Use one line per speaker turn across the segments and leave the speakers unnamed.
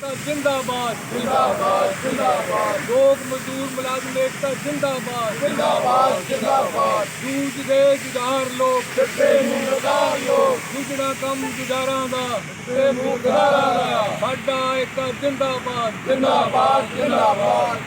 ਜਿੰਦਾਬਾਦ। ਜਿੰਦਾਬਾਦ ਜਿੰਦਾਬਾਦ। ਲੋਕ ਮਜ਼ਦੂਰ ਮੁਲਾਜ਼ਮ ਏਕਤਾ ਜਿੰਦਾਬਾਦ। ਜਿੰਦਾਬਾਦ ਜਿੰਦਾਬਾਦ। ਜੂਝਦੇ ਜੁਝਾਰ ਲੋਕ। ਸਿੱਧੇ ਮੁੰਗਦਾਰ ਲੋਕ। ਜੁਝਣਾ ਕੰਮ ਜੁਝਾਰਾਂ ਦਾ ਤੇ ਮੁੰਗਦਾਰਾਂ ਦਾ। ਸਾਡਾ ਏਕਤਾ ਜਿੰਦਾਬਾਦ। ਜਿੰਦਾਬਾਦ ਜਿੰਦਾਬਾਦ।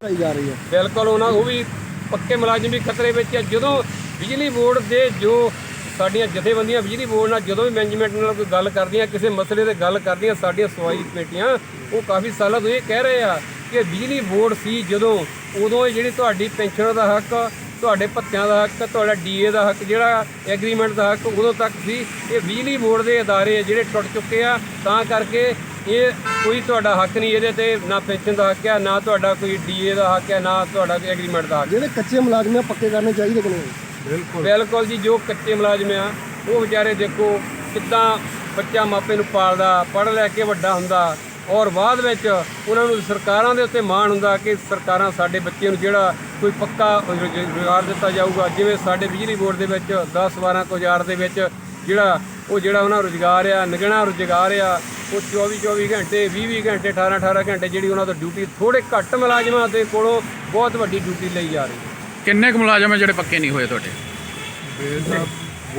ਪਾਈ ਜਾ ਰਹੀ ਹੈ।
ਬਿਲਕੁਲ ਉਹਨਾਂ ਉਹ ਵੀ ਪੱਕੇ ਮੁਲਾਜ਼ਮ ਵੀ ਖਤਰੇ ਵਿੱਚ ਹੈ ਜਦੋਂ ਬਿਜਲੀ ਬੋਰਡ ਦੇ ਜੋ ਸਾਡੀਆਂ ਜਥੇਬੰਦੀਆਂ ਬਿਜਲੀ ਬੋਰਡ ਨਾਲ ਜਦੋਂ ਵੀ ਮੈਨੇਜਮੈਂਟ ਨਾਲ ਕੋਈ ਗੱਲ ਕਰਦੀਆਂ, ਕਿਸੇ ਮਸਲੇ ਤੇ ਗੱਲ ਕਰਦੀਆਂ, ਸਾਡੀਆਂ ਸਵਾਈ ਕਮੇਟੀਆਂ, ਉਹ ਕਾਫੀ ਸਾਲਾਂ ਤੋਂ ਇਹ ਕਹਿ ਰਹੇ ਆ ਕਿ ਬਿਜਲੀ ਬੋਰਡ ਸੀ ਜਦੋਂ, ਉਦੋਂ ਜਿਹੜੀ ਤੁਹਾਡੀ ਪੈਨਸ਼ਨ ਦਾ ਹੱਕ, ਤੁਹਾਡੇ ਭੱਤਿਆਂ ਦਾ ਹੱਕ, ਤੁਹਾਡਾ ਡੀਏ ਦਾ ਹੱਕ, ਜਿਹੜਾ ਐਗਰੀਮੈਂਟ ਦਾ ਹੱਕ ਉਦੋਂ ਤੱਕ ਸੀ, ਇਹ ਬਿਜਲੀ ਬੋਰਡ ਦੇ ਅਦਾਰੇ ਜਿਹੜੇ ਟੁੱਟ ਚੁੱਕੇ ਆ, ਤਾਂ ਕਰਕੇ ਇਹ ਕੋਈ ਤੁਹਾਡਾ ਹੱਕ ਨਹੀਂ ਇਹਦੇ ਤੇ, ਨਾ ਪੈਨਸ਼ਨ ਦਾ ਹੱਕ ਆ, ਨਾ ਤੁਹਾਡਾ ਕੋਈ ਡੀਏ ਦਾ ਹੱਕ ਆ, ਨਾ ਤੁਹਾਡਾ ਕੋਈ ਐਗਰੀਮੈਂਟ ਦਾ ਹੱਕ
ਜਿਹੜੇ ਕੱਚੇ ਮੁਲਾਜ਼ਮ ਆ, ਪੱਕੇ ਕਰਨੇ ਚਾਹੀਦੇ ਕਿ ਨਹੀਂ?
ਬਿਲਕੁਲ। ਜੀ, ਜੋ ਕੱਚੇ ਮੁਲਾਜ਼ਮ ਆ, ਉਹ ਵਿਚਾਰੇ ਦੇਖੋ ਕਿੱਦਾਂ ਬੱਚਾ ਮਾਪੇ ਨੂੰ ਪਾਲਦਾ, ਪੜ੍ਹ ਲੈ ਕੇ ਵੱਡਾ ਹੁੰਦਾ ਔਰ ਬਾਅਦ ਵਿੱਚ ਉਹਨਾਂ ਨੂੰ ਸਰਕਾਰਾਂ ਦੇ ਉੱਤੇ ਮਾਣ ਹੁੰਦਾ ਕਿ ਸਰਕਾਰਾਂ ਸਾਡੇ ਬੱਚੇ ਨੂੰ ਜਿਹੜਾ ਕੋਈ ਪੱਕਾ ਰੁਜ਼ਗਾਰ ਦਿੱਤਾ ਜਾਊਗਾ, ਜਿਵੇਂ ਸਾਡੇ ਬਿਜਲੀ ਬੋਰਡ ਦੇ ਵਿੱਚ 10 12 ਕੁ ਹਜ਼ਾਰ ਦੇ ਵਿੱਚ ਜਿਹੜਾ, ਉਹ ਜਿਹੜਾ ਉਹਨਾਂ ਦਾ ਰੁਜ਼ਗਾਰ ਆ ਨਿਗਣਾ ਰੁਜ਼ਗਾਰ ਆ, ਉਹ 24 24 ਘੰਟੇ 20 20 ਘੰਟੇ 18 18 ਘੰਟੇ ਜਿਹੜੀ ਉਹਨਾਂ ਤੋਂ ਡਿਊਟੀ ਥੋੜੇ ਘੱਟ ਮੁਲਾਜ਼ਮਾਂ ਦੇ ਕੋਲੋਂ ਬਹੁਤ ਵੱਡੀ ਡਿਊਟੀ ਲਈ ਜਾ ਰਹੀ ਹੈ।
ਕਿੰਨੇ ਕੁ ਮੁਲਾਜ਼ਮ ਹੈ ਜਿਹੜੇ ਪੱਕੇ ਨਹੀਂ ਹੋਏ ਤੁਹਾਡੇ?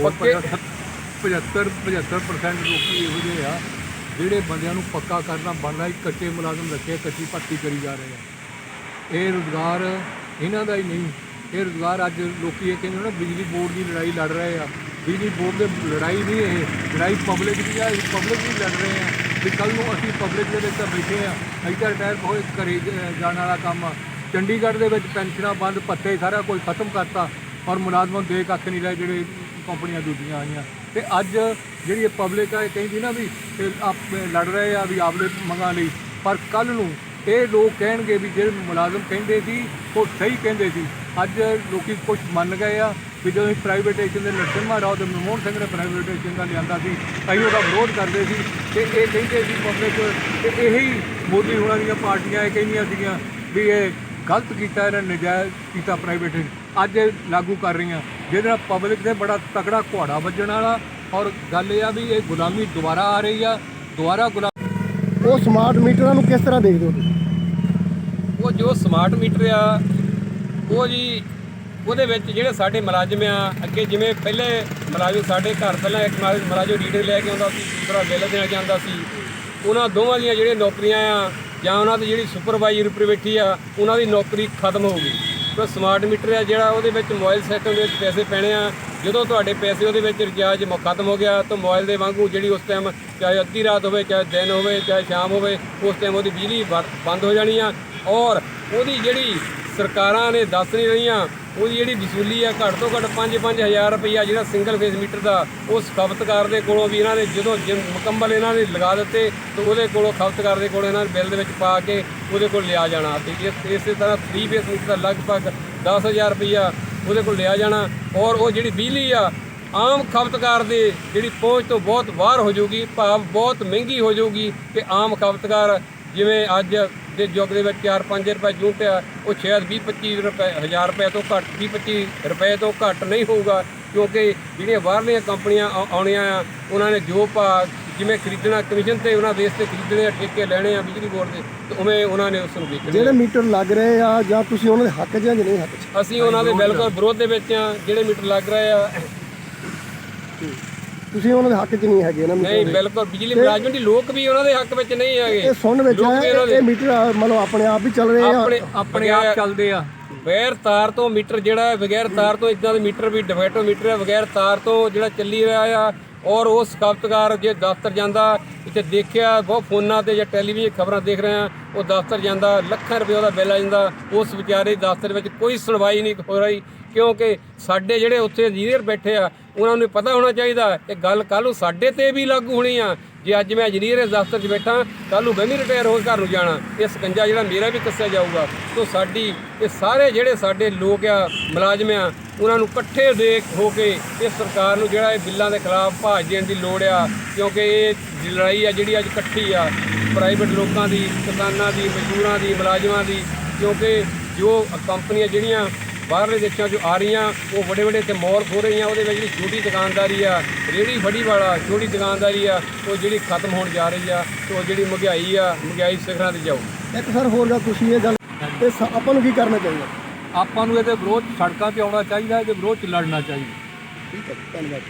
ਪੱਕੇ?
75 75% ਲੋਕੀ ਇਹੋ ਜਿਹੇ ਆ ਜਿਹੜੇ ਬੰਦਿਆਂ ਨੂੰ ਪੱਕਾ ਕਰਨਾ ਬਣਦਾ ਇੱਕ ਕੱਚੇ ਮੁਲਾਜ਼ਮ ਰੱਖੇ ਕੱਚੀ ਭਰਤੀ ਕਰੀ ਜਾ ਰਹੇ ਆ। ਇਹ ਰੁਜ਼ਗਾਰ ਇਹਨਾਂ ਦਾ ਹੀ ਨਹੀਂ ਇਹ ਰੁਜ਼ਗਾਰ ਅੱਜ ਲੋਕੀ ਇਹ ਕਹਿੰਦੇ ਨੇ ਬਿਜਲੀ ਬੋਰਡ ਦੀ ਲੜਾਈ ਲੜ ਰਹੇ ਆ। ਬਿਜਲੀ ਬੋਰਡ ਦੇ ਲੜਾਈ ਨਹੀਂ ਇਹ ਲੜਾਈ ਪਬਲਿਕ ਦੀ ਆ ਪਬਲਿਕ ਵੀ ਲੜ ਰਹੇ ਆ। ਵੀ ਕੱਲ ਨੂੰ ਅਸੀਂ ਪਬਲਿਕ ਦੇ ਵਿੱਚ ਤਾਂ ਬੈਠੇ ਆ ਤਾਂ ਰਿਟਾਇਰ ਹੋਏ ਘਰੇ ਜ- ਜਾਣ ਵਾਲਾ ਕੰਮ ਆ। ਚੰਡੀਗੜ੍ਹ ਦੇ ਵਿੱਚ ਪੈਨਸ਼ਨਾਂ ਬੰਦ ਪੱਤੇ ਸਾਰਾ ਕੁਝ ਖਤਮ ਕਰਤਾ ਔਰ ਮੁਲਾਜ਼ਮਾਂ ਨੂੰ ਦੇ ਕੱਖ ਨਹੀਂ ਰਹੇ ਜਿਹੜੇ ਕੰਪਨੀਆਂ ਦੂਜੀਆਂ ਆਈਆਂ। ਤੇ ਅੱਜ ਜਿਹੜੀ ਇਹ ਪਬਲਿਕ ਆ, ਇਹ ਕਹਿੰਦੀ ਨਾ ਵੀ ਆਪ ਲੜ ਰਹੇ ਆ ਵੀ ਆਪਦੇ ਮੰਗਾਂ ਲਈ। ਪਰ ਕੱਲ ਨੂੰ ਇਹ ਲੋਕ ਕਹਿਣਗੇ ਵੀ ਜਿਹੜੇ ਮੁਲਾਜ਼ਮ ਕਹਿੰਦੇ ਸੀ, ਉਹ ਸਹੀ ਕਹਿੰਦੇ ਸੀ। ਅੱਜ ਲੋਕੀ ਕੁਝ ਮੰਨ ਗਏ ਆ ਵੀ ਜਦੋਂ ਅਸੀਂ ਪ੍ਰਾਈਵੇਟਾਈਜੇਸ਼ਨ ਦੇ ਨਰਸਿਮਹਾ ਰਾਓ ਤੇ ਮਨਮੋਹਨ ਸਿੰਘ ਨੇ ਪ੍ਰਾਈਵੇਟੇਸ਼ਨ ਦਾ ਲਿਆਂਦਾ ਸੀ, ਅਸੀਂ ਉਹਦਾ ਵਿਰੋਧ ਕਰਦੇ ਸੀ। ਤੇ ਇਹ ਕਹਿੰਦੇ ਸੀ ਪਬਲਿਕ ਤੇ ਇਹੀ ਮੋਦੀ ਹੋਣਾ ਦੀਆਂ ਪਾਰਟੀਆਂ ਇਹ ਕਹਿੰਦੀਆਂ ਸੀਗੀਆਂ ਵੀ ਇਹ ਗਲਤ ਕੀਤਾ ਇਹਨਾਂ ਨਜਾਇਜ਼ ਕੀਤਾ ਪ੍ਰਾਈਵੇਟ ਅੱਜ ਇਹ ਲਾਗੂ ਕਰ ਰਹੀਆਂ। ਜਿਹਦੇ ਨਾਲ ਪਬਲਿਕ ਦੇ ਬੜਾ ਤਕੜਾ ਘੁਆੜਾ ਵੱਜਣ ਵਾਲਾ। ਔਰ ਗੱਲ ਇਹ ਆ ਵੀ ਇਹ ਗੁਲਾਮੀ ਦੁਬਾਰਾ ਆ ਰਹੀ ਆ। ਦੁਬਾਰਾ ਗੁਲਾਮ
ਉਹ ਸਮਾਰਟ ਮੀਟਰਾਂ ਨੂੰ ਕਿਸ ਤਰ੍ਹਾਂ ਦੇਖਦੇ ਹੋ ਤੁਸੀਂ?
ਉਹ ਜੋ ਸਮਾਰਟ ਮੀਟਰ ਆ ਉਹ ਜੀ ਉਹਦੇ ਵਿੱਚ ਜਿਹੜੇ ਸਾਡੇ ਮੁਲਾਜ਼ਮ ਆ ਅੱਗੇ ਜਿਵੇਂ ਪਹਿਲੇ ਮੁਲਾਜ਼ਮ ਸਾਡੇ ਘਰ ਪਹਿਲਾਂ ਇੱਕ ਮੁਲਾਜ਼ਮ ਮੁਲਾਜ਼ਮ ਰੀਡਰ ਲੈ ਕੇ ਆਉਂਦਾ ਸੀ ਦੂਸਰਾ ਬਿੱਲ ਦੇਣ ਜਾਂਦਾ ਸੀ। ਉਹਨਾਂ ਦੋਵਾਂ ਦੀਆਂ ਜਿਹੜੀਆਂ ਨੌਕਰੀਆਂ ਆ ਜਾਂ ਉਹਨਾਂ ਦੀ ਜਿਹੜੀ ਸੁਪਰਵਾਈਜ਼ਰ ਉੱਪਰ ਬੈਠੀ ਆ, ਉਹਨਾਂ ਦੀ ਨੌਕਰੀ ਖਤਮ ਹੋ ਗਈ। ਕਿਉਂਕਿ ਸਮਾਰਟ ਮੀਟਰ ਆ ਜਿਹੜਾ, ਉਹਦੇ ਵਿੱਚ ਮੋਬਾਈਲ ਸਿਸਟਮ ਦੇ ਵਿੱਚ ਪੈਸੇ ਪੈਣੇ ਆ। ਜਦੋਂ ਤੁਹਾਡੇ ਪੈਸੇ ਉਹਦੇ ਵਿੱਚ ਰਿਚਾਰਜ ਖਤਮ ਹੋ ਗਿਆ, ਤਾਂ ਮੋਬਾਈਲ ਦੇ ਵਾਂਗੂ ਜਿਹੜੀ ਉਸ ਟਾਈਮ ਚਾਹੇ ਅੱਧੀ ਰਾਤ ਹੋਵੇ, ਚਾਹੇ ਦਿਨ ਹੋਵੇ, ਚਾਹੇ ਸ਼ਾਮ ਹੋਵੇ, ਉਸ ਟਾਈਮ ਉਹਦੀ ਬਿਜਲੀ ਬ- ਬੰਦ ਹੋ ਜਾਣੀ ਆ। ਔਰ ਉਹਦੀ ਜਿਹੜੀ ਸਰਕਾਰਾਂ ਨੇ ਦੱਸ ਨਹੀਂ ਰਹੀਆਂ, ਉਹਦੀ ਜਿਹੜੀ ਵਸੂਲੀ ਆ ਘੱਟ ਤੋਂ ਘੱਟ 5-5000 ਰੁਪਈਆ ਜਿਹੜਾ ਸਿੰਗਲ ਫੇਸ ਮੀਟਰ ਦਾ ਉਸ ਖਪਤਕਾਰ ਦੇ ਕੋਲੋਂ ਵੀ ਇਹਨਾਂ ਨੇ ਜਦੋਂ ਜਿ- ਮੁਕੰਮਲ ਇਹਨਾਂ ਨੇ ਲਗਾ ਦਿੱਤੇ, ਤਾਂ ਉਹਦੇ ਕੋਲੋਂ ਖਪਤਕਾਰ ਦੇ ਕੋਲੋਂ ਇਹਨਾਂ ਨੇ ਬਿੱਲ ਦੇ ਵਿੱਚ ਪਾ ਕੇ ਉਹਦੇ ਕੋਲ ਲਿਆ ਜਾਣਾ। ਤੇ ਇਸ ਇਸੇ ਤਰ੍ਹਾਂ 3 ਫੇਸ ਮੀਟਰ ਦਾ ਲਗਭਗ 10000 ਰੁਪਈਆ ਉਹਦੇ ਕੋਲ ਲਿਆ ਜਾਣਾ ਔਰ ਉਹ ਜਿਹੜੀ ਬਿਜਲੀ ਆ, ਆਮ ਖਪਤਕਾਰ ਦੇ ਜਿਹੜੀ ਪਹੁੰਚ ਤੋਂ ਬਹੁਤ ਬਾਹਰ ਹੋ ਜਾਊਗੀ, ਭਾਵ ਬਹੁਤ ਮਹਿੰਗੀ ਹੋ ਜਾਊਗੀ ਕਿ ਆਮ ਖਪਤਕਾਰ ਜਿਵੇਂ ਅੱਜ ਦੇ ਯੁੱਗ ਦੇ ਵਿੱਚ 4-5 ਰੁਪਏ ਯੂਨਿਟ ਆ ਉਹ ਸ਼ਾਇਦ 20-25 ਰੁਪਏ 1000 ਰੁਪਏ ਤੋਂ ਘੱਟ 20-25 ਰੁਪਏ ਤੋਂ ਘੱਟ ਨਹੀਂ ਹੋਊਗਾ ਕਿਉਂਕਿ ਜਿਹੜੀਆਂ ਬਾਹਰਲੀਆਂ ਕੰਪਨੀਆਂ ਆਉ- ਆਉਣੀਆਂ ਆ ਉਹਨਾਂ ਨੇ ਜੋ ਭਾ ਜਿਵੇਂ ਖਰੀਦਣਾ ਕਮਿਸ਼ਨ ਤੇ ਉਹਨਾਂ ਬੇਸ ਤੇ ਖਰੀਦਣੇ ਆ ਠੇਕੇ ਲੈਣੇ ਆ ਬਿਜਲੀ ਬੋਰਡ ਦੇ ਤੇ ਉਵੇਂ ਉਹਨਾਂ ਨੇ ਉਸ ਨੂੰ ਵੇਚਣੇ
ਜਿਹੜੇ। ਮੀਟਰ ਲੱਗ ਰਹੇ ਆ ਜਾਂ ਤੁਸੀਂ ਉਹਨਾਂ ਦੇ ਹੱਕ 'ਚ ਜਾਂ ਨਹੀਂ ਹੱਕ 'ਚ
ਅਸੀਂ ਉਹਨਾਂ ਦੇ ਬਿਲਕੁਲ ਵਿਰੋਧ ਦੇ ਵਿੱਚ ਆ ਜਿਹੜੇ ਮੀਟਰ ਲੱਗ ਰਹੇ ਆ
ਤੁਸੀਂ ਉਹਨਾਂ ਦੇ ਹੱਕ 'ਚ ਨਹੀਂ ਹੈਗੇ ਨਾ
ਨਹੀਂ ਬਿਲਕੁਲ ਬਿਜਲੀ ਮੁਲਾਜ਼ਮ ਦੀ ਲੋਕ ਵੀ ਉਹਨਾਂ ਦੇ ਹੱਕ ਵਿੱਚ ਨਹੀਂ ਹੈਗੇ।
ਇਹ ਸੁਣ ਵਿੱਚ
ਲੋਕ
ਹੈ ਇਹ- ਇਹ ਮੀਟਰ ਆ, ਲਓ ਆਪਣੇ ਆਪ ਵੀ ਚੱਲ ਰਹੇ ਆ।
ਆਪਣੇ
ਆਪਣੇ ਆਪ ਚੱਲਦੇ ਆ।
ਬਗੈਰ ਤਾਰ ਤੋਂ ਮੀਟਰ ਜਿਹੜਾ ਹੈ ਬਗੈਰ ਤਾਰ ਤੋਂ ਇਦਾਂ ਦੇ ਮੀਟਰ ਵੀ ਡਿਫੈਟੋ ਮੀਟਰ ਹੈ ਬਗੈਰ ਤਾਰ ਤੋਂ ਜਿਹੜਾ ਚੱਲੀ ਰਿਹਾ ਆ ਔਰ ਉਸ ਖਪਤਕਾਰ ਜੇ ਦਫ਼ਤਰ ਜਾਂਦਾ ਇੱਥੇ ਦੇਖਿਆ ਬਹੁਤ ਫੋਨਾਂ ਤੇ ਜਾਂ ਟੈਲੀਵਿਜ਼ਨ ਖਬਰਾਂ ਦੇਖ ਰਹੇ ਆ ਉਹ ਦਫ਼ਤਰ ਜਾਂਦਾ ਲੱਖਾਂ ਰੁਪਏ ਉਹਦਾ ਬਿੱਲ ਆ ਜਾਂਦਾ ਉਸ ਵਿਚਾਰੇ ਦਫ਼ਤਰ ਵਿੱਚ ਕੋਈ ਸੁਣਵਾਈ ਨਹੀਂ ਹੋ ਰਹੀ। ਕਿਉਂਕਿ ਸਾਡੇ ਜਿਹੜੇ ਉੱਥੇ ਇੰਜੀਨੀਅਰ ਬੈਠੇ ਆ, ਉਹਨਾਂ ਨੂੰ ਪਤਾ ਹੋਣਾ ਚਾਹੀਦਾ, ਇਹ ਗੱਲ ਕੱਲ੍ਹ ਨੂੰ ਸਾਡੇ ਤੇ ਵੀ ਲਾਗੂ ਹੋਣੀ ਆ। ਜੇ ਅੱਜ ਮੈਂ ਇੰਜੀਨੀਅਰ ਦਫ਼ਤਰ 'ਚ ਬੈਠਾ ਕੱਲ ਨੂੰ ਮੈਂ ਵੀ ਰਿਟਾਇਰ ਹੋ ਘਰ ਨੂੰ ਜਾਣਾ। ਇਹ ਸਕੰਜਾ ਜਿਹੜਾ ਮੇਰਾ ਵੀ ਕੱਸਿਆ ਜਾਊਗਾ। ਤੋਂ ਸਾਡੀ, ਇਹ ਸਾਰੇ ਜਿਹੜੇ ਸਾਡੇ ਲੋਕ ਆ, ਮੁਲਾਜ਼ਮ ਆ, ਉਹਨਾਂ ਨੂੰ ਇਕੱਠੇ ਦੇਖ ਹੋ ਕੇ ਇਹ ਸਰਕਾਰ ਨੂੰ ਜਿਹੜਾ ਇਹ ਬਿੱਲਾਂ ਦੇ ਖਿਲਾਫ ਭਾਜ ਦੇਣ ਦੀ ਲੋੜ ਆ, ਕਿਉਂਕਿ ਇਹ ਲੜਾਈ ਆ ਜਿਹੜੀ ਅੱਜ ਇਕੱਠੀ ਆ। ਪ੍ਰਾਈਵੇਟ ਲੋਕਾਂ ਦੀ, ਕਿਸਾਨਾਂ ਦੀ, ਮਜ਼ਦੂਰਾਂ ਦੀ, ਮੁਲਾਜ਼ਮਾਂ ਦੀ, ਕਿਉਂਕਿ ਜੋ ਕੰਪਨੀਆਂ ਜਿਹੜੀਆਂ ਬਾਹਰਲੇ ਦੇਸ਼ਾਂ 'ਚੋਂ ਆ ਰਹੀਆਂ ਉਹ ਵੱਡੇ ਵੱਡੇ ਤੇ ਮਾਲ ਖੋ ਰਹੀਆਂ ਉਹਦੇ ਵਿੱਚ ਜਿਹੜੀ ਛੋਟੀ ਦੁਕਾਨਦਾਰੀ ਆ ਰੇੜੀ ਫੜੀ ਵਾਲਾ ਛੋਟੀ ਦੁਕਾਨਦਾਰੀ ਆ ਉਹ ਜਿਹੜੀ ਖਤਮ ਹੋਣ ਜਾ ਰਹੀ ਆ ਤੇ ਉਹ ਜਿਹੜੀ ਮਹਿੰਗਾਈ ਆ ਮਹਿੰਗਾਈ ਸਿਖਰਾਂ ਤੇ ਜਾਊ
ਇੱਕ ਸਰ ਹੋਰ ਗੱਲ ਤੁਸੀਂ ਇਹ ਗੱਲ ਤੇ ਸ- ਆਪਾਂ ਨੂੰ ਕੀ ਕਰਨਾ ਚਾਹੀਦਾ?
ਆਪਾਂ ਨੂੰ ਇਹਦੇ ਵਿਰੋਧ 'ਚ ਸੜਕਾਂ ਤੇ ਆਉਣਾ ਚਾਹੀਦਾ ਇਹਦੇ ਵਿਰੋਧ 'ਚ ਲੜਨਾ ਚਾਹੀਦਾ।
ਠੀਕ ਹੈ ਧੰਨਵਾਦ।